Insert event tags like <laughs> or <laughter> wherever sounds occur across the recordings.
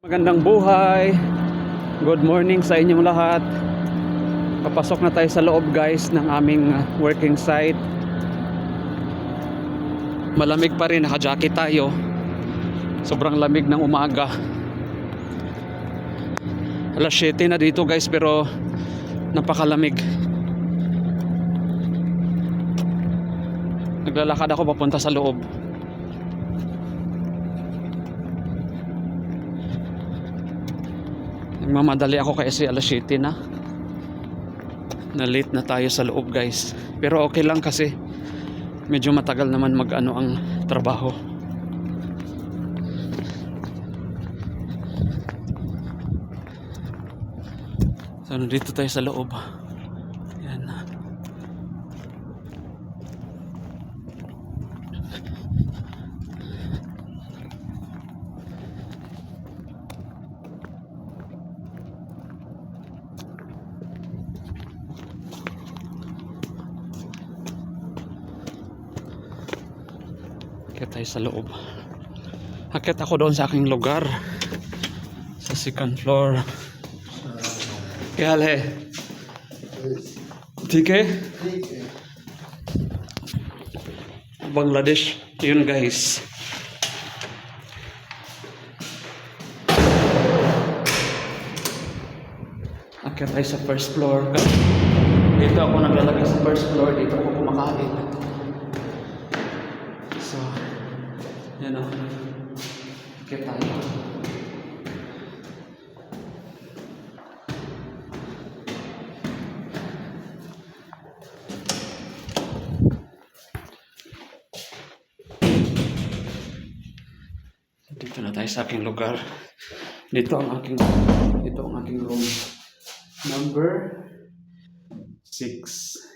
Magandang buhay. Good morning sa inyong lahat. Papasok na tayo sa loob guys ng aming uh, working site. Malamig pa rin, naka-jacket tayo. Sobrang lamig ng umaga. Alas 7 na dito guys pero napakalamig. Naglalakad ako papunta sa loob. Nagmamadali ako kasi alas 7 na. Na late na tayo sa loob guys. Pero okay lang kasi medyo matagal naman mag ano ang trabaho. So nandito tayo sa loob. Yan. Akit tayo sa loob. Akit ako doon sa aking lugar. Sa second floor. क्या हाल है ठीक है Bangladesh yun guys Akyat tayo sa first floor dito ako naglalagay sa first floor dito ako kumakain so yan o Akyat tayo Dito na tayo sa aking lugar. Dito ang aking dito ang aking room. Number 6.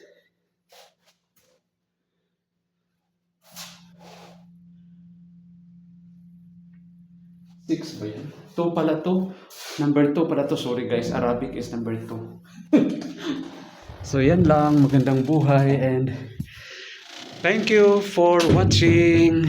Six ba yan? Two pala to. Number 2 pala to. Sorry guys, Arabic is number 2. <laughs> so yan lang. Magandang buhay and thank you for watching.